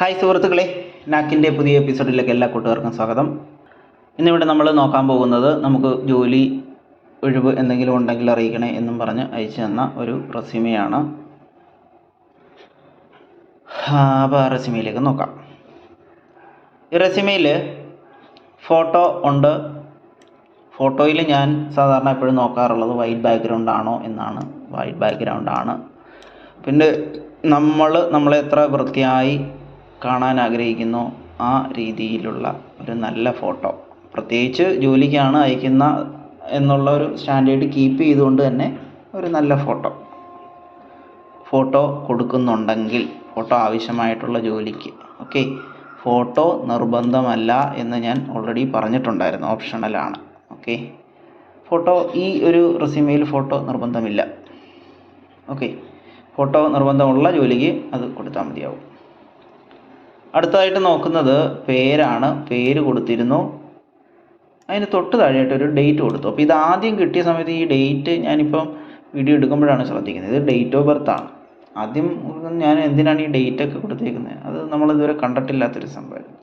Hi സുഹൃത്തുക്കളെ നാക്കിന്റെ പുതിയ എപ്പിസോഡിലേക്ക് എല്ലാ കൂട്ടുകാർക്കും സ്വാഗതം. ഇന്നിവിടെ നമ്മൾ നോക്കാൻ പോകുന്നത് നമുക്ക് ജോലി ഒഴിവ് എന്തെങ്കിലും ഉണ്ടെങ്കിൽ അറിയിക്കണേ എന്നും പറഞ്ഞ് അയച്ചു തന്ന ഒരു റെസ്യൂമെയാണ്. അപ്പോൾ ആ റെസ്യൂമിയിലേക്ക് നോക്കാം. ഈ റെസ്യൂമിയിൽ ഫോട്ടോ ഉണ്ട്. ഫോട്ടോയിൽ ഞാൻ സാധാരണ എപ്പോഴും നോക്കാറുള്ളത് വൈറ്റ് ബാക്ക്ഗ്രൗണ്ട് ആണോ എന്നാണ്. വൈറ്റ് ബാക്ക്ഗ്രൗണ്ട് ആണ്. പിന്നെ നമ്മൾ നമ്മളെത്ര വൃത്തിയായി കാണാൻ ആഗ്രഹിക്കുന്നു ആ രീതിയിലുള്ള ഒരു നല്ല ഫോട്ടോ. പ്രത്യേകിച്ച് ജോലിക്കാണ് അയക്കുന്ന എന്നുള്ള ഒരു സ്റ്റാൻഡേർഡ് കീപ്പ് ചെയ്തുകൊണ്ട് തന്നെ ഒരു നല്ല ഫോട്ടോ. ഫോട്ടോ കൊടുക്കുന്നുണ്ടെങ്കിൽ ഫോട്ടോ ആവശ്യമായിട്ടുള്ള ജോലിക്ക്. ഓക്കെ? ഫോട്ടോ നിർബന്ധമല്ല എന്ന് ഞാൻ ഓൾറെഡി പറഞ്ഞിട്ടുണ്ടായിരുന്നു. ഓപ്ഷണലാണ് ഓക്കെ? ഫോട്ടോ ഈ ഒരു റെസ്യൂമെയിൽ ഫോട്ടോ നിർബന്ധമില്ല. ഓക്കെ? ഫോട്ടോ നിർബന്ധമുള്ള ജോലിക്ക് അത് കൊടുത്താൽ മതിയാവും. അടുത്തതായിട്ട് നോക്കുന്നത് പേരാണ്. പേര് കൊടുത്തിരുന്നു. അതിന് തൊട്ട് താഴെയായിട്ട് ഒരു ഡേറ്റ് കൊടുത്തു. അപ്പോൾ ഇത് ആദ്യം കിട്ടിയ സമയത്ത് ഈ ഡേറ്റ് ഞാനിപ്പം വീഡിയോ എടുക്കുമ്പോഴാണ് ശ്രദ്ധിക്കുന്നത്. ഇത് ഡേറ്റ് ഓഫ് ബർത്ത് ആണ്. ആദ്യം ഞാൻ എന്തിനാണ് ഈ ഡേറ്റ് ഒക്കെ കൊടുത്തേക്കുന്നത്? അത് നമ്മൾ ഇതുവരെ കണ്ടിട്ടില്ലാത്തൊരു സംഭവം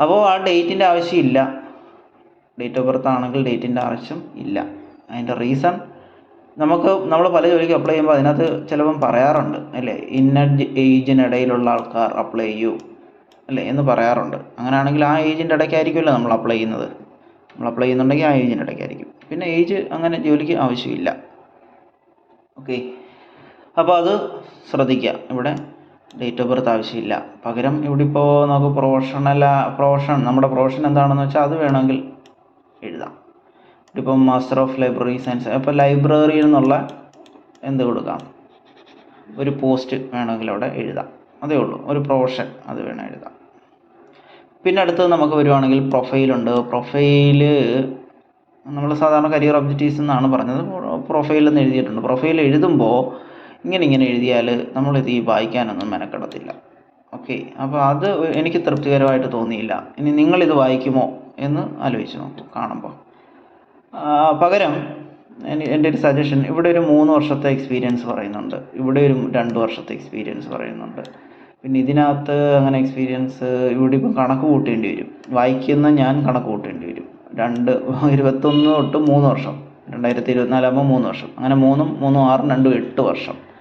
അപ്പോൾ ആ ഡേറ്റിന്റെ ആവശ്യമില്ല. ഡേറ്റ് ഓഫ് ബർത്ത് ആണെങ്കിൽ ഡേറ്റിന്റെ ആവശ്യം ഇല്ല. അതിന്റെ റീസൺ നമുക്ക് നമ്മൾ പല ജോലിക്കും അപ്ലൈ ചെയ്യുമ്പോൾ അതിനകത്ത് ചിലപ്പം പറയാറുണ്ട് അല്ലേ? ഇന്ന ഏജിനിടയിലുള്ള ആൾക്കാർ അപ്ലൈ ചെയ്യൂ അല്ലേ? എന്ന് പറയാറുണ്ട്. അങ്ങനെയാണെങ്കിൽ ആ ഏജിന്റെ ഇടയ്ക്കായിരിക്കുമല്ലോ നമ്മൾ അപ്ലൈ ചെയ്യുന്നത്. നമ്മൾ അപ്ലൈ ചെയ്യുന്നുണ്ടെങ്കിൽ ആ ഏജിന്റെ ഇടയ്ക്കായിരിക്കും. പിന്നെ ഏജ് അങ്ങനെ ജോലിക്ക് ആവശ്യമില്ല. ഓക്കെ അപ്പോൾ അത് ശ്രദ്ധിക്കുക ഇവിടെ ഡേറ്റ് ഓഫ് ബർത്ത് ആവശ്യമില്ല. പകരം ഇവിടെ ഇപ്പോൾ നമുക്ക് പ്രൊഫഷണൽ പ്രൊഫഷൻ നമ്മുടെ പ്രൊഫഷൻ എന്താണെന്ന് വെച്ചാൽ അത് വേണമെങ്കിൽ എഴുതാം. ഇപ്പം മാസ്റ്റർ ഓഫ് ലൈബ്രറി സയൻസ് അപ്പോൾ ലൈബ്രറിയിൽ നിന്നുള്ള എന്ത് കൊടുക്കാം? ഒരു പോസ്റ്റ് വേണമെങ്കിൽ അവിടെ എഴുതാം. അതേ ഉള്ളൂ. ഒരു പ്രൊഫഷൻ അത് വേണം എഴുതാം. പിന്നെ അടുത്തത് നമുക്ക് വരുവാണെങ്കിൽ പ്രൊഫൈലുണ്ട് പ്രൊഫൈൽ നമ്മൾ സാധാരണ കരിയർ ഒബ്ജക്റ്റീവ്സ് എന്നാണ് പറഞ്ഞത്. പ്രൊഫൈൽ എന്ന് എഴുതിയിട്ടുണ്ട്. പ്രൊഫൈൽ എഴുതുമ്പോൾ ഇങ്ങനെ ഇങ്ങനെ എഴുതിയാൽ നമ്മളിത് ഈ വായിക്കാനൊന്നും മെനക്കെടത്തില്ല. ഓക്കെ അപ്പോൾ അത് എനിക്ക് തൃപ്തികരമായിട്ട് തോന്നിയില്ല. ഇനി നിങ്ങളിത് വായിക്കുമോ എന്ന് ആലോചിച്ച് നോക്കൂ. കാണുമ്പോൾ പകരം എന്റെ ഒരു സജഷൻ ഇവിടെ ഒരു മൂന്ന് വർഷത്തെ എക്സ്പീരിയൻസ് പറയുന്നുണ്ട്. ഇവിടെ ഒരു രണ്ട് വർഷത്തെ എക്സ്പീരിയൻസ് പറയുന്നുണ്ട്. പിന്നെ ഇതിനകത്ത് അങ്ങനെ എക്സ്പീരിയൻസ് ഇവിടെ ഇപ്പം കണക്ക് കൂട്ടേണ്ടി വരും. വായിക്കുന്ന ഞാൻ കണക്ക് കൂട്ടേണ്ടി വരും. രണ്ട് ഇരുപത്തൊന്ന് തൊട്ട് മൂന്ന് വർഷം. രണ്ടായിരത്തി ഇരുപത്തിനാലാകുമ്പോൾ മൂന്ന് വർഷം. അങ്ങനെ മൂന്നും മൂന്നും ആറും രണ്ടും എട്ട് വർഷം.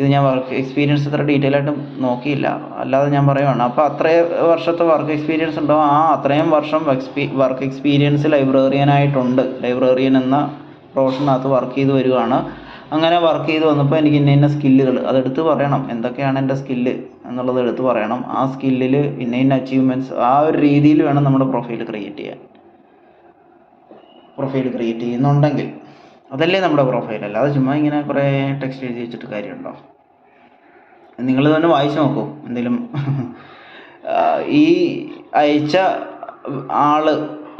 ഇത് ഞാൻ വർക്ക് എക്സ്പീരിയൻസ് ഇത്ര ഡീറ്റെയിൽ ആയിട്ട് നോക്കിയില്ല. അല്ലാതെ ഞാൻ പറയുവാണ്. അപ്പോൾ അത്രയും വർഷത്തെ വർക്ക് എക്സ്പീരിയൻസ് ഉണ്ടോ? ആ അത്രയും വർഷം എക്സ്പീ വർക്ക് എക്സ്പീരിയൻസ് ലൈബ്രറിയനായിട്ടുണ്ട് ലൈബ്രറിയൻ എന്ന പ്രൊഫഷനകത്ത് വർക്ക് ചെയ്ത് വരികയാണ് അങ്ങനെ വർക്ക് ചെയ്ത് വന്നപ്പോൾ എനിക്ക് ഇന്ന ഇന്ന സ്കില്ലുകൾ അതെടുത്ത് പറയണം. എന്തൊക്കെയാണ് എന്റെ സ്കില്ല് എന്നുള്ളത് എടുത്ത് പറയണം. ആ സ്കില്ലിൽ ഇന്ന ഇന്ന അച്ചീവ്മെന്റ്സ് ആ ഒരു രീതിയിൽ വേണം നമ്മുടെ പ്രൊഫൈൽ ക്രിയേറ്റ് ചെയ്യാൻ. പ്രൊഫൈൽ ക്രിയേറ്റ് ചെയ്യുന്നുണ്ടെങ്കിൽ അതല്ലേ നമ്മുടെ പ്രൊഫൈൽ അല്ലാതെ ചുമ്മാ ഇങ്ങനെ കുറേ ടെക്സ്റ്റ് എഴുതി വെച്ചിട്ട് കാര്യമുണ്ടോ? നിങ്ങൾ തന്നെ വായിച്ചു നോക്കൂ. എന്തെങ്കിലും ഈ അയച്ച ആൾ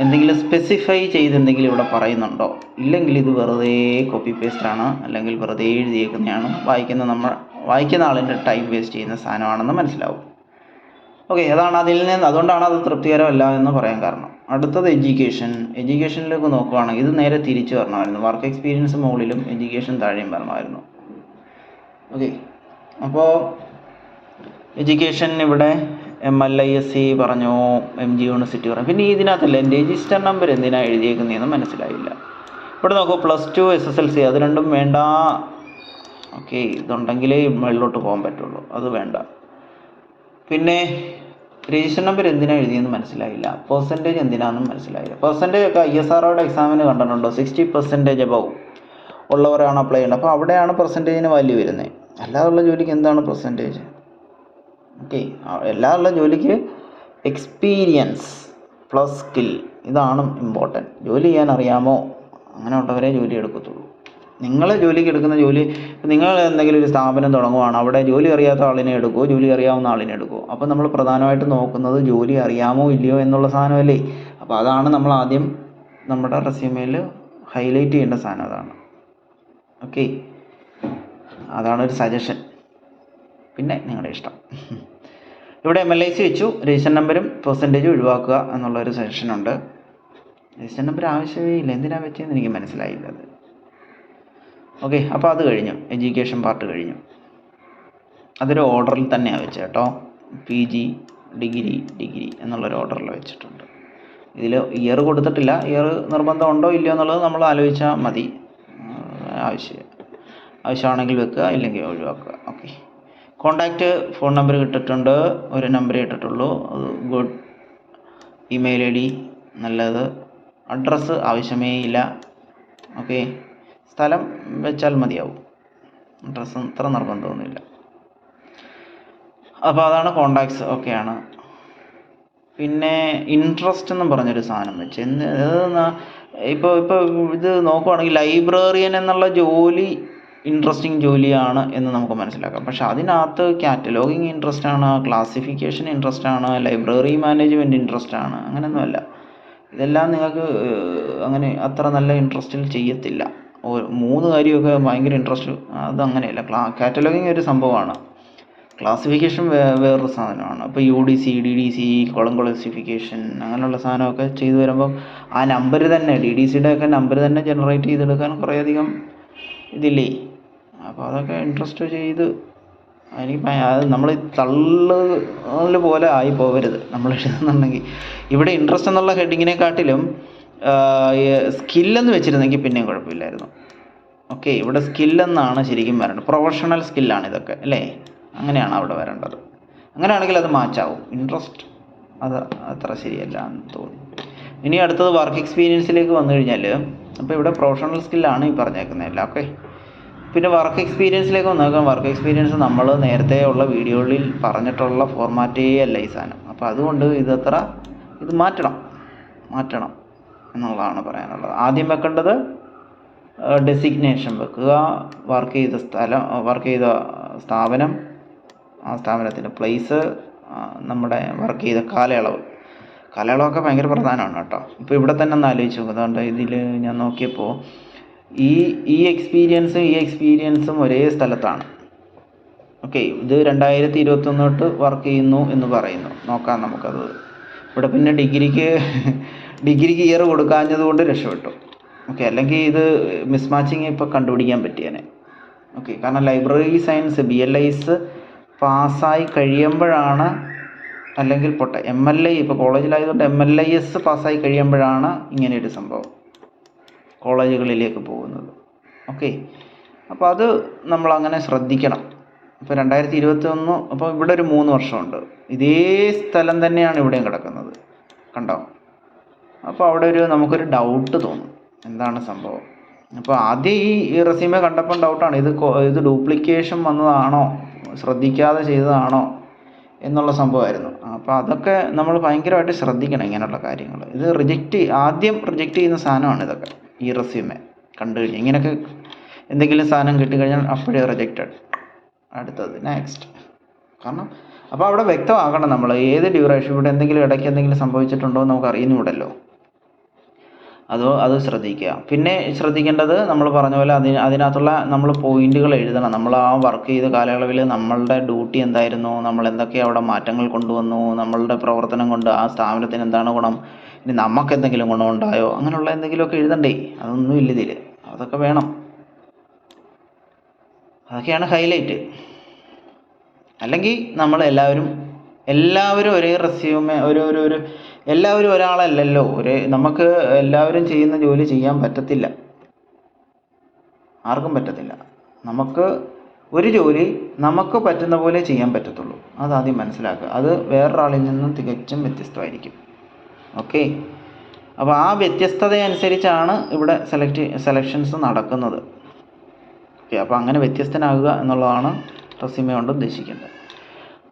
എന്തെങ്കിലും സ്പെസിഫൈ ചെയ്ത് എന്തെങ്കിലും ഇവിടെ പറയുന്നുണ്ടോ? ഇല്ലെങ്കിൽ ഇത് വെറുതെ കോപ്പി പേസ്റ്റ് ആണ് അല്ലെങ്കിൽ വെറുതെ എഴുതിയേക്കുന്നതാണ്. വായിക്കുന്ന നമ്മൾ വായിക്കുന്ന ആളിന്റെ ടൈം വേസ്റ്റ് ചെയ്യുന്ന സാധനമാണെന്ന് മനസ്സിലാവും. ഓക്കെ അതാണ് അതിൽ നിന്ന് അതുകൊണ്ടാണ് അത് തൃപ്തികരമല്ല എന്ന് പറയാൻ കാരണം. അടുത്തത് എഡ്യൂക്കേഷൻ എഡ്യൂക്കേഷനിലേക്ക് നോക്കുകയാണെങ്കിൽ ഇത് നേരെ തിരിച്ചു വരണമായിരുന്നു. വർക്ക് എക്സ്പീരിയൻസ് മുകളിലും എഡ്യൂക്കേഷൻ താഴെയും വരണമായിരുന്നു. ഓക്കെ അപ്പോൾ എഡ്യൂക്കേഷൻ ഇവിടെ M L I S C പറഞ്ഞു എം ജി യൂണിവേഴ്സിറ്റി പറഞ്ഞു. പിന്നെ ഇതിനകത്തല്ല രജിസ്റ്റർ നമ്പർ എന്തിനാണ് എഴുതിയേക്കുന്നതെന്ന് മനസ്സിലായില്ല. ഇവിടെ നോക്കൂ plus two S S L C അത് രണ്ടും വേണ്ട. ഓക്കെ ഇതുണ്ടെങ്കിലേ മുകളിലോട്ട് പോകാൻ പറ്റുള്ളൂ. അത് വേണ്ട. പിന്നെ രജിസ്റ്റർ നമ്പർ എന്തിനാണ് എഴുതിയെന്ന് മനസ്സിലായില്ല. പെർസെന്റേജ് എന്തിനാണെന്നും മനസ്സിലായില്ല. പെർസെന്റേജ് ഒക്കെ ഐ എസ് ആറോടെ എക്സാമിന് കണ്ടിട്ടുണ്ടോ? സിക്സ്റ്റി പെർസെന്റേജ് അബവ് ഉള്ളവരാണ് അപ്ലൈ ചെയ്യുന്നത്. അപ്പോൾ അവിടെയാണ് പെർസെന്റേജിന് വാല്യൂ വരുന്നത് അല്ലാതുള്ള ജോലിക്ക് എന്താണ് പെർസെന്റേജ് ഓക്കെ എല്ലാ ഉള്ള ജോലിക്ക് എക്സ്പീരിയൻസ് പ്ലസ് സ്കിൽ ഇതാണ് ഇമ്പോർട്ടന്റ് ജോലി ചെയ്യാൻ അറിയാമോ? അങ്ങനെ ഉള്ളവരെ ജോലി എടുക്കത്തുള്ളൂ. നിങ്ങൾ ജോലിക്ക് എടുക്കുന്ന ജോലി നിങ്ങൾ എന്തെങ്കിലും ഒരു സ്ഥാപനം തുടങ്ങുവാണ് അവിടെ ജോലി അറിയാത്ത ആളിനെ എടുക്കുമോ ജോലി അറിയാവുന്ന ആളിനെ എടുക്കുമോ അപ്പോൾ നമ്മൾ പ്രധാനമായിട്ട് നോക്കുന്നത് ജോലി അറിയാമോ ഇല്ലയോ എന്നുള്ള സാധനമല്ലേ? അപ്പോൾ അതാണ് നമ്മൾ ആദ്യം നമ്മുടെ റെസ്യൂമേൽ ഹൈലൈറ്റ് ചെയ്യേണ്ട സാധനം അതാണ്. ഓക്കെ. അതാണ് ഒരു സജഷൻ. പിന്നെ നിങ്ങളുടെ ഇഷ്ടം. ഇവിടെ എം എൽ ഐ സി വെച്ചു. രജിസ്റ്റർ നമ്പരും പെർസെന്റേജും ഒഴിവാക്കുക എന്നുള്ളൊരു സജഷനുണ്ട്. രജിസ്റ്റർ നമ്പർ ആവശ്യമേ ഇല്ല. എന്തിനാണ് വെച്ചതെന്ന് എനിക്ക് മനസ്സിലായില്ല അത്. ഓക്കെ അപ്പോൾ അത് കഴിഞ്ഞു. എഡ്യൂക്കേഷൻ പാർട്ട് കഴിഞ്ഞു. അതൊരു ഓർഡറിൽ തന്നെയാണ് വെച്ചത് കേട്ടോ പി ജി ഡിഗ്രി ഡിഗ്രി എന്നുള്ളൊരു ഓർഡറിൽ വെച്ചിട്ടുണ്ട്. ഇതിൽ ഇയർ കൊടുത്തിട്ടില്ല. ഇയർ നിർബന്ധം ഉണ്ടോ ഇല്ലയോ എന്നുള്ളത് നമ്മൾ ആലോചിച്ചാൽ മതി. ആവശ്യം ആവശ്യമാണെങ്കിൽ വെക്കുക ഇല്ലെങ്കിൽ ഒഴിവാക്കുക. ഓക്കെ കോണ്ടാക്റ്റ് ഫോൺ നമ്പർ കിട്ടിയിട്ടുണ്ട് ഒരു നമ്പർ ഇട്ടിട്ടുള്ളൂ. അത് ഗുഡ് ഇമെയിൽ ഐ ഡി നല്ലത്. അഡ്രസ്സ് ആവശ്യമേ ഇല്ല. ഓക്കെ സ്ഥലം വെച്ചാൽ മതിയാവും. അഡ്രസ്സ് അത്ര നിർബന്ധമൊന്നുമില്ല അപ്പോൾ അതാണ് കോണ്ടാക്ട്സ് ഒക്കെയാണ്. പിന്നെ ഇൻട്രസ്റ്റ് എന്നും പറഞ്ഞൊരു സാധനം വെച്ച് എന്ന് ഇപ്പോൾ ഇപ്പോൾ ഇത് നോക്കുവാണെങ്കിൽ ലൈബ്രറിയൻ എന്നുള്ള ജോലി ഇൻട്രസ്റ്റിംഗ് ജോലിയാണ് എന്ന് നമുക്ക് മനസ്സിലാക്കാം. പക്ഷെ അതിനകത്ത് കാറ്റലോഗിങ് ഇൻട്രസ്റ്റ് ആണ് ക്ലാസിഫിക്കേഷൻ ഇൻട്രസ്റ്റ് ആണ് ലൈബ്രറി മാനേജ്മെന്റ് ഇൻട്രസ്റ്റ് ആണ് അങ്ങനെയൊന്നുമല്ല. ഇതെല്ലാം നിങ്ങൾക്ക് അങ്ങനെ അത്ര നല്ല ഇൻട്രസ്റ്റിൽ ചെയ്യത്തില്ല. മൂന്ന് കാര്യമൊക്കെ ഭയങ്കര ഇൻട്രസ്റ്റ് അതങ്ങനെയല്ല. ക്ലാ കാറ്റലോഗിങ് ഒരു സംഭവമാണ്. ക്ലാസിഫിക്കേഷൻ വേ വേറൊരു സാധനമാണ്. അപ്പോൾ U D C D D C colon classification അങ്ങനെയുള്ള സാധനമൊക്കെ ചെയ്തു വരുമ്പം ആ നമ്പർ തന്നെ ഡി ഡി സിയുടെ ഒക്കെ നമ്പർ തന്നെ ജനറേറ്റ് ചെയ്തെടുക്കാൻ കുറേയധികം ഇതില്ലേ? അപ്പോൾ അതൊക്കെ ഇൻട്രസ്റ്റ് ചെയ്ത് എനിക്ക് അത് നമ്മൾ തള്ളൽ പോലെ ആയി പോകരുത് നമ്മൾ എഴുതുന്നുണ്ടെങ്കിൽ ഇവിടെ ഇൻട്രസ്റ്റ് എന്നുള്ള ഹെഡിങ്ങിനെക്കാട്ടിലും സ്കില്ലെന്ന് വെച്ചിരുന്നെങ്കിൽ പിന്നെയും കുഴപ്പമില്ലായിരുന്നു. ഓക്കെ ഇവിടെ സ്കില്ലെന്നാണ് ശരിക്കും വരേണ്ടത്. പ്രൊഫഷണൽ സ്കില്ലാണ് ഇതൊക്കെ അല്ലേ? അങ്ങനെയാണ് അവിടെ വരേണ്ടത്. അങ്ങനെയാണെങ്കിൽ അത് മാച്ചാവും. ഇൻട്രസ്റ്റ് അത് അത്ര ശരിയല്ല എന്ന് തോന്നുന്നു. ഇനി അടുത്തത് വർക്ക് എക്സ്പീരിയൻസിലേക്ക് വന്നു കഴിഞ്ഞാൽ അപ്പോൾ ഇവിടെ പ്രൊഫഷണൽ സ്കില്ലാണ് ഈ പറഞ്ഞേക്കുന്നതല്ല ഓക്കെ പിന്നെ വർക്ക് എക്സ്പീരിയൻസിലേക്ക് വന്നേക്കാം വർക്ക് എക്സ്പീരിയൻസ് നമ്മൾ നേരത്തെ ഉള്ള വീഡിയോകളിൽ പറഞ്ഞിട്ടുള്ള ഫോർമാറ്റേ അല്ല ഈ സാധനം. അപ്പോൾ അതുകൊണ്ട് ഇതത്ര ഇത് മാറ്റണം. മാറ്റണം. എന്നുള്ളതാണ് പറയാനുള്ളത്. ആദ്യം വെക്കേണ്ടത് ഡെസിഗ്നേഷൻ വെക്കുക വർക്ക് ചെയ്ത സ്ഥലം വർക്ക് ചെയ്ത സ്ഥാപനം ആ സ്ഥാപനത്തിന്റെ പ്ലേസ് നമ്മുടെ വർക്ക് ചെയ്ത കാലയളവ്. കാലയളവൊക്കെ ഭയങ്കര പ്രധാനമാണ് കേട്ടോ. ഇപ്പോൾ ഇവിടെ തന്നെ ഒന്ന് ആലോചിച്ച് നോക്കുക അതുകൊണ്ട് ഇതിൽ ഞാൻ നോക്കിയപ്പോൾ ഈ ഈ എക്സ്പീരിയൻസും ഈ എക്സ്പീരിയൻസും ഒരേ സ്ഥലത്താണ്. ഓക്കെ ഇത് രണ്ടായിരത്തി ഇരുപത്തൊന്ന് തൊട്ട് വർക്ക് ചെയ്യുന്നു എന്ന് പറയുന്നു. നോക്കാം നമുക്കത്. ഇവിടെ പിന്നെ ഡിഗ്രിക്ക് ഡിഗ്രിക്ക് ഇയർ കൊടുക്കാഞ്ഞതുകൊണ്ട് രക്ഷപ്പെട്ടു. ഓക്കെ അല്ലെങ്കിൽ ഇത് മിസ് മാച്ചിങ് ഇപ്പോൾ കണ്ടുപിടിക്കാൻ പറ്റിയേനെ. ഓക്കെ കാരണം library science B L I S പാസ്സായി കഴിയുമ്പോഴാണ് അല്ലെങ്കിൽ പൊട്ടെ എം എൽ ഐ ഇപ്പോൾ കോളേജിലായതുകൊണ്ട് എം എൽ ഐ എസ് പാസ്സായി കഴിയുമ്പോഴാണ് ഇങ്ങനെയൊരു സംഭവം കോളേജുകളിലേക്ക് പോകുന്നത്. ഓക്കെ അപ്പോൾ അത് നമ്മൾ അങ്ങനെ ശ്രദ്ധിക്കണം. ഇപ്പോൾ രണ്ടായിരത്തി ഇരുപത്തി ഒന്ന് അപ്പോൾ ഇവിടെ ഒരു മൂന്ന് വർഷമുണ്ട്. ഇതേ സ്ഥലം തന്നെയാണ് ഇവിടെയും കിടക്കുന്നത്. കണ്ടോ? അപ്പോൾ അവിടെ ഒരു നമുക്കൊരു ഡൗട്ട് തോന്നും. എന്താണ് സംഭവം? അപ്പോൾ ആദ്യം ഈ റെസ്യൂമെ കണ്ടപ്പം ഡൗട്ടാണ് ഇത് ഇത് ഡ്യൂപ്ലിക്കേഷൻ വന്നതാണോ? ശ്രദ്ധിക്കാതെ ചെയ്തതാണോ? എന്നുള്ള സംഭവമായിരുന്നു. അപ്പോൾ അതൊക്കെ നമ്മൾ ഭയങ്കരമായിട്ട് ശ്രദ്ധിക്കണം ഇങ്ങനെയുള്ള കാര്യങ്ങൾ ഇത് റിജക്റ്റ് ആദ്യം റിജക്റ്റ് ചെയ്യുന്ന സാധനമാണ് ഇതൊക്കെ ഈ റെസ്യൂമെ കണ്ടു കഴിഞ്ഞാൽ ഇങ്ങനെയൊക്കെ എന്തെങ്കിലും സാധനം കിട്ടിക്കഴിഞ്ഞാൽ അപ്പോഴേ റിജക്റ്റഡ് അടുത്തത് നെക്സ്റ്റ് കാരണം അപ്പോൾ അവിടെ വ്യക്തമാക്കണം നമ്മൾ ഏത് ഡ്യൂറേഷൻ ഇവിടെ എന്തെങ്കിലും ഇടയ്ക്ക് എന്തെങ്കിലും സംഭവിച്ചിട്ടുണ്ടോ എന്ന് നമുക്ക് അറിയുന്നുകൂടല്ലോ അതോ അത് ശ്രദ്ധിക്കുക. പിന്നെ ശ്രദ്ധിക്കേണ്ടത് നമ്മൾ പറഞ്ഞ പോലെ അതിന് അതിനകത്തുള്ള നമ്മൾ പോയിന്റുകൾ എഴുതണം. നമ്മൾ ആ വർക്ക് ചെയ്ത കാലയളവിൽ നമ്മളുടെ ഡ്യൂട്ടി എന്തായിരുന്നു? നമ്മൾ എന്തൊക്കെ അവിടെ മാറ്റങ്ങൾ കൊണ്ടുവന്നു? നമ്മളുടെ പ്രവർത്തനം കൊണ്ട് ആ സ്ഥാപനത്തിന് എന്താണ് ഗുണം? ഇനി നമുക്ക് എന്തെങ്കിലും ഗുണമുണ്ടായോ അങ്ങനെയുള്ള എന്തെങ്കിലുമൊക്കെ എഴുതണ്ടേ? അതൊന്നും ഇല്ല ഇതിൽ അതൊക്കെ വേണം. അതൊക്കെയാണ് ഹൈലൈറ്റ്. അല്ലെങ്കിൽ നമ്മൾ എല്ലാവരും എല്ലാവരും ഒരേ റെസ്യൂമെ ഒരു ഒരു ഒരു എല്ലാവരും ഒരാളല്ലല്ലോ. ഒരേ നമുക്ക് എല്ലാവരും ചെയ്യുന്ന ജോലി ചെയ്യാൻ പറ്റത്തില്ല. ആർക്കും പറ്റത്തില്ല. നമുക്ക് ഒരു ജോലി നമുക്ക് പറ്റുന്ന പോലെ ചെയ്യാൻ പറ്റത്തുള്ളൂ. അതാദ്യം മനസ്സിലാക്കുക. അത് വേറൊരാളിൽ നിന്നും തികച്ചും വ്യത്യസ്തമായിരിക്കും. ഓക്കെ? അപ്പോൾ ആ വ്യത്യസ്തത അനുസരിച്ചാണ് ഇവിടെ സെലക്ട് സെലക്ഷൻസ് നടക്കുന്നത്. ഓക്കെ? അപ്പോൾ അങ്ങനെ വ്യത്യസ്തനാകുക എന്നുള്ളതാണ് റെസ്യൂമെ കൊണ്ട് ഉദ്ദേശിക്കുന്നത്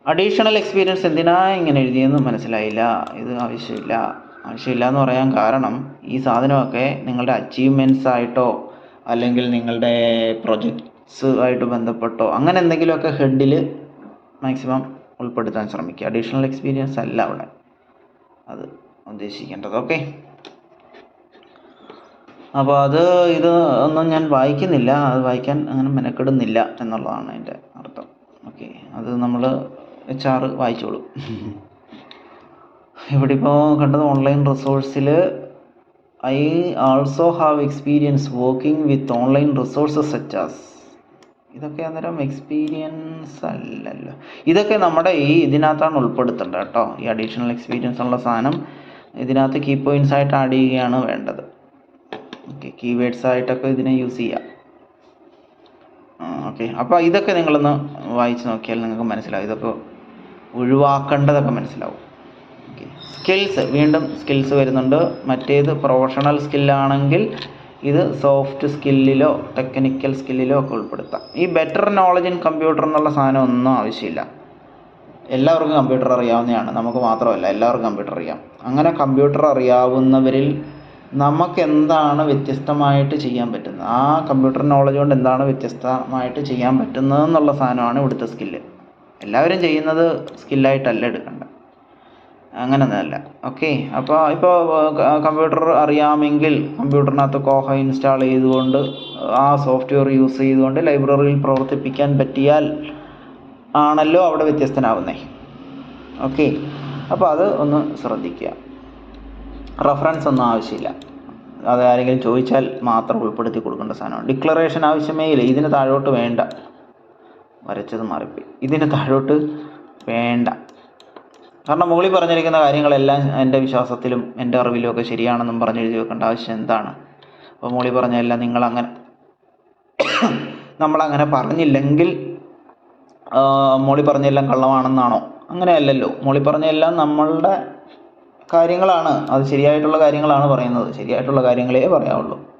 അഡീഷണൽ എക്സ്പീരിയൻസ് എന്തിനാ ഇങ്ങനെ എഴുതിയെന്ന് മനസ്സിലായില്ല. ഇത് ആവശ്യമില്ല. ആവശ്യമില്ല എന്ന് പറയാൻ കാരണം ഈ സാധനമൊക്കെ നിങ്ങളുടെ അച്ചീവ്മെന്റ്സ് ആയിട്ടോ അല്ലെങ്കിൽ നിങ്ങളുടെ പ്രൊജക്ട്സ് ആയിട്ട് ബന്ധപ്പെട്ടോ അങ്ങനെ എന്തെങ്കിലുമൊക്കെ ഹെഡിൽ മാക്സിമം ഉൾപ്പെടുത്താൻ ശ്രമിക്കുക. അഡീഷണൽ എക്സ്പീരിയൻസ് അല്ല അവിടെ. അത് ഉദ്ദേശിക്കേണ്ടത്. ഓക്കെ അപ്പോൾ അത് ഇത് ഒന്നും ഞാൻ വായിക്കുന്നില്ല. അത് വായിക്കാൻ അങ്ങനെ മെനക്കെടുന്നില്ല എന്നുള്ളതാണ് അതിന്റെ അർത്ഥം. ഓക്കെ അത് നമ്മൾ എച്ച് ആർ വായിച്ചോളൂ. ഇവിടെ ഇപ്പോൾ കണ്ടത് online റിസോഴ്സിൽ I also have experience working with online resources such as ഇതൊക്കെ അന്നേരം എക്സ്പീരിയൻസ് അല്ലല്ലോ. ഇതൊക്കെ നമ്മുടെ ഈ ഇതിനകത്താണ് ഉൾപ്പെടുത്തേണ്ടത് കേട്ടോ. ഈ അഡീഷണൽ എക്സ്പീരിയൻസ് ഉള്ള സാധനം ഇതിനകത്ത് കീ പോയിന്റ്സ് ആയിട്ട് ആഡ് ചെയ്യുകയാണ് വേണ്ടത്. ഓക്കെ കീവേഡ്സ് ആയിട്ടൊക്കെ ഇതിനെ യൂസ് ചെയ്യാം. ഓക്കെ അപ്പോൾ ഇതൊക്കെ നിങ്ങളൊന്ന് വായിച്ച് നോക്കിയാൽ നിങ്ങൾക്ക് മനസ്സിലാവും. ഇതൊക്കെ ഒഴിവാക്കേണ്ടതൊക്കെ മനസ്സിലാവും. സ്കിൽസ് വീണ്ടും സ്കിൽസ് വരുന്നുണ്ട്. മറ്റേത് പ്രൊഫഷണൽ സ്കില്ലാണെങ്കിൽ ഇത് സോഫ്റ്റ് സ്കില്ലിലോ ടെക്നിക്കൽ സ്കില്ലിലോ ഒക്കെ ഉൾപ്പെടുത്താം. ഈ ബെറ്റർ നോളജ് ഇൻ കമ്പ്യൂട്ടർ എന്നുള്ള സാധനം ഒന്നും ആവശ്യമില്ല. എല്ലാവർക്കും കമ്പ്യൂട്ടർ അറിയാവുന്നതാണ്. നമുക്ക് മാത്രമല്ല എല്ലാവർക്കും കമ്പ്യൂട്ടർ അറിയാം. അങ്ങനെ കമ്പ്യൂട്ടർ അറിയാവുന്നവരിൽ നമുക്ക് എന്താണ് വ്യത്യസ്തമായിട്ട് ചെയ്യാൻ പറ്റുന്നത്? ആ കമ്പ്യൂട്ടർ നോളജ് കൊണ്ട് എന്താണ് വ്യത്യസ്തമായിട്ട് ചെയ്യാൻ പറ്റുന്നത് എന്നുള്ള സാധനമാണ് ഇവിടുത്തെ സ്കില്ല് എല്ലാവരും ചെയ്യുന്നത് സ്കില്ലായിട്ടല്ല എടുക്കേണ്ടത് അങ്ങനെയൊന്നുമല്ല ഓക്കെ അപ്പോൾ ഇപ്പോൾ കമ്പ്യൂട്ടർ അറിയാമെങ്കിൽ കമ്പ്യൂട്ടറിനകത്ത് കോഹ ഇൻസ്റ്റാൾ ചെയ്തുകൊണ്ട് ആ സോഫ്റ്റ്വെയർ യൂസ് ചെയ്തുകൊണ്ട് ലൈബ്രറിയിൽ പ്രവർത്തിപ്പിക്കാൻ പറ്റിയാൽ ആണല്ലോ അവിടെ വ്യത്യസ്തനാവുന്നേ. ഓക്കെ അപ്പോൾ അത് ഒന്ന് ശ്രദ്ധിക്കുക. റെഫറൻസ് ഒന്നും ആവശ്യമില്ല. അത് ആരെങ്കിലും ചോദിച്ചാൽ മാത്രം ഉൾപ്പെടുത്തി കൊടുക്കേണ്ട സാധനമാണ്. ഡിക്ലറേഷൻ ആവശ്യമേ ഇല്ല. ഇതിന് താഴോട്ട് വേണ്ട. വരച്ചത് മാറിപ്പോയി. ഇതിന് താഴോട്ട് വേണ്ട. കാരണം മുകളിൽ പറഞ്ഞിരിക്കുന്ന കാര്യങ്ങളെല്ലാം എന്റെ വിശ്വാസത്തിലും എന്റെ അറിവിലും ഒക്കെ ശരിയാണെന്നും പറഞ്ഞ് എഴുതി വെക്കേണ്ട ആവശ്യം എന്താണ്? അപ്പോൾ മുകളിൽ പറഞ്ഞെല്ലാം നിങ്ങളങ്ങനെ നമ്മളങ്ങനെ പറഞ്ഞില്ലെങ്കിൽ മോളി പറഞ്ഞെല്ലാം കള്ളമാണെന്നാണോ? അങ്ങനെയല്ലല്ലോ. മോളി പറഞ്ഞെല്ലാം നമ്മളുടെ കാര്യങ്ങളാണ്. അത് ശരിയായിട്ടുള്ള കാര്യങ്ങളാണ് പറയുന്നത്. ശരിയായിട്ടുള്ള കാര്യങ്ങളേ പറയാവുള്ളൂ.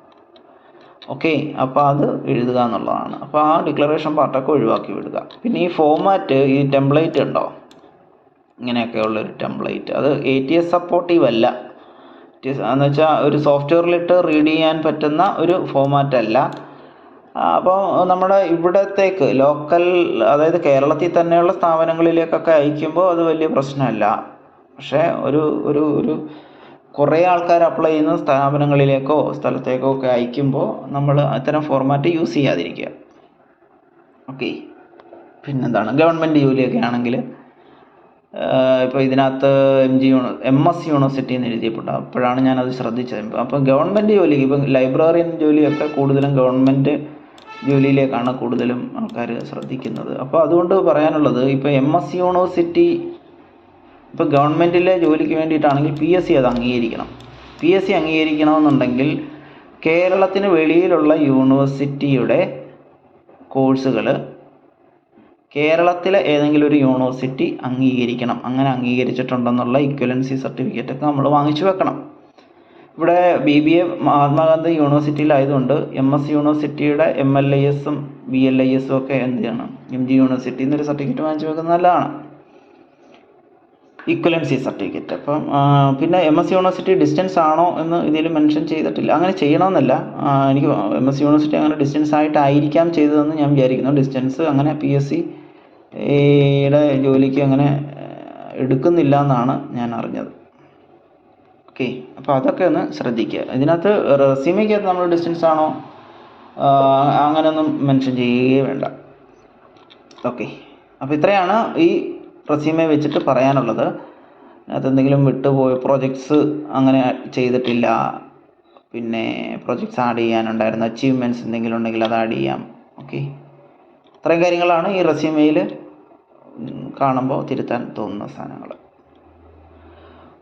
ഓക്കെ അപ്പോൾ അത് എഴുതുക എന്നുള്ളതാണ്. അപ്പോൾ ആ ഡിക്ലറേഷൻ പാർട്ടൊക്കെ ഒഴിവാക്കി വിടുക. പിന്നെ ഈ ഫോമാറ്റ് ഈ ടെംപ്ലേറ്റ് ഉണ്ടോ? ഇങ്ങനെയൊക്കെ ഉള്ളൊരു ടെംപ്ലേറ്റ്. അത് എ ടി എസ് സപ്പോർട്ടീവ് അല്ല. എന്ന് വെച്ചാൽ ഒരു സോഫ്റ്റ്വെയറിലിട്ട് റീഡ് ചെയ്യാൻ പറ്റുന്ന ഒരു ഫോമാറ്റ് അല്ല. അപ്പോൾ നമ്മുടെ ഇവിടത്തേക്ക് ലോക്കൽ അതായത് കേരളത്തിൽ തന്നെയുള്ള സ്ഥാപനങ്ങളിലേക്കൊക്കെ അയക്കുമ്പോൾ അത് വലിയ പ്രശ്നമല്ല. പക്ഷേ ഒരു ഒരു ഒരു കുറേ ആൾക്കാർ അപ്ലൈ ചെയ്യുന്ന സ്ഥാപനങ്ങളിലേക്കോ സ്ഥലത്തേക്കോ ഒക്കെ അയക്കുമ്പോൾ നമ്മൾ അത്തരം ഫോർമാറ്റ് യൂസ് ചെയ്യാതിരിക്കുക. ഓക്കെ പിന്നെന്താണ്? ഗവൺമെന്റ് ജോലിയൊക്കെ ആണെങ്കിൽ ഇപ്പോൾ ഇതിനകത്ത് M G uni M S university എന്ന് എഴുതിയപ്പോൾ അപ്പോഴാണ് ഞാനത് ശ്രദ്ധിച്ചത്. അപ്പോൾ ഗവൺമെന്റ് ജോലി ഇപ്പം ലൈബ്രറിയൻ ജോലിയൊക്കെ കൂടുതലും ഗവൺമെന്റ് ജോലിയിലേക്കാണ് കൂടുതലും ആൾക്കാർ ശ്രദ്ധിക്കുന്നത്. അപ്പോൾ അതുകൊണ്ട് പറയാനുള്ളത് ഇപ്പോൾ എം എസ് യൂണിവേഴ്സിറ്റി ഇപ്പോൾ ഗവൺമെന്റിലെ ജോലിക്ക് വേണ്ടിയിട്ടാണെങ്കിൽ പി എസ് സി അത് അംഗീകരിക്കണം. പി എസ് സി അംഗീകരിക്കണമെന്നുണ്ടെങ്കിൽ കേരളത്തിന് വെളിയിലുള്ള യൂണിവേഴ്സിറ്റിയുടെ കോഴ്സുകൾ കേരളത്തിലെ ഏതെങ്കിലും ഒരു യൂണിവേഴ്സിറ്റി അംഗീകരിക്കണം. അങ്ങനെ അംഗീകരിച്ചിട്ടുണ്ടെന്നുള്ള ഇക്വലൻസി സർട്ടിഫിക്കറ്റ് ഒക്കെ നമ്മൾ വാങ്ങിച്ചു വെക്കണം. ഇവിടെ ബി ബി എ മഹാത്മാഗാന്ധി യൂണിവേഴ്സിറ്റിയിലായതുകൊണ്ട് എം എസ് യൂണിവേഴ്സിറ്റിയുടെ എം എൽ ഐ എസും ബി എൽ ഐ എസും ഒക്കെ എന്ത് ചെയ്യണം എം ജി യൂണിവേഴ്സിറ്റി നിന്നൊരു സർട്ടിഫിക്കറ്റ് വാങ്ങിച്ചു വെക്കുന്നത് നല്ലതാണ്. ഇക്വലൻസി സർട്ടിഫിക്കറ്റ് അപ്പം പിന്നെ എം എസ് യൂണിവേഴ്സിറ്റി ഡിസ്റ്റൻസ് ആണോ എന്ന് ഇതിൽ മെൻഷൻ ചെയ്തിട്ടില്ല. അങ്ങനെ ചെയ്യണമെന്നല്ല. എനിക്ക് എം എസ് യൂണിവേഴ്സിറ്റി അങ്ങനെ ഡിസ്റ്റൻസ് ആയിട്ടായിരിക്കാം ചെയ്തതെന്ന് ഞാൻ വിചാരിക്കുന്നു. ഡിസ്റ്റൻസ് അങ്ങനെ പി എസ് സിയുടെ ജോലിക്ക് അങ്ങനെ എടുക്കുന്നില്ല എന്നാണ് ഞാൻ അറിഞ്ഞത്. ഓക്കെ. അപ്പോൾ അതൊക്കെ ഒന്ന് ശ്രദ്ധിക്കുക. ഇതിനകത്ത് റെസ്യൂമയ്ക്കകത്ത് നമ്മൾ ഡിസ്റ്റൻസ് ആണോ അങ്ങനെയൊന്നും മെൻഷൻ ചെയ്യുകയേ വേണ്ട. ഓക്കെ. അപ്പോൾ ഇത്രയാണ് ഈ റെസ്യൂമെ വെച്ചിട്ട് പറയാനുള്ളത്. അതെന്തെങ്കിലും വിട്ടുപോയ പ്രോജക്ട്സ് അങ്ങനെ ചെയ്തിട്ടില്ല. പിന്നെ പ്രോജക്ട്സ് ആഡ് ചെയ്യാനുണ്ടായിരുന്ന അച്ചീവ്മെന്റ്സ് എന്തെങ്കിലും ഉണ്ടെങ്കിൽ അത് ആഡ് ചെയ്യാം. ഓക്കെ ഇത്രയും കാര്യങ്ങളാണ് ഈ റെസ്യൂമെയിൽ കാണുമ്പോൾ തിരുത്താൻ തോന്നുന്ന സാധനങ്ങൾ.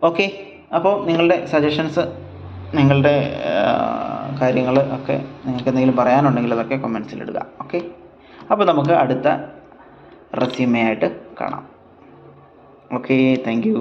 ഓക്കെ അപ്പോൾ നിങ്ങളുടെ സജഷൻസ് നിങ്ങളുടെ കാര്യങ്ങൾ ഒക്കെ നിങ്ങൾക്ക് എന്തെങ്കിലും പറയാനുണ്ടെങ്കിൽ അതൊക്കെ കമൻസിലിടുക ഓക്കെ അപ്പോൾ നമുക്ക് അടുത്ത റെസ്യൂമേ ആയിട്ട് കാണാം. Okay thank you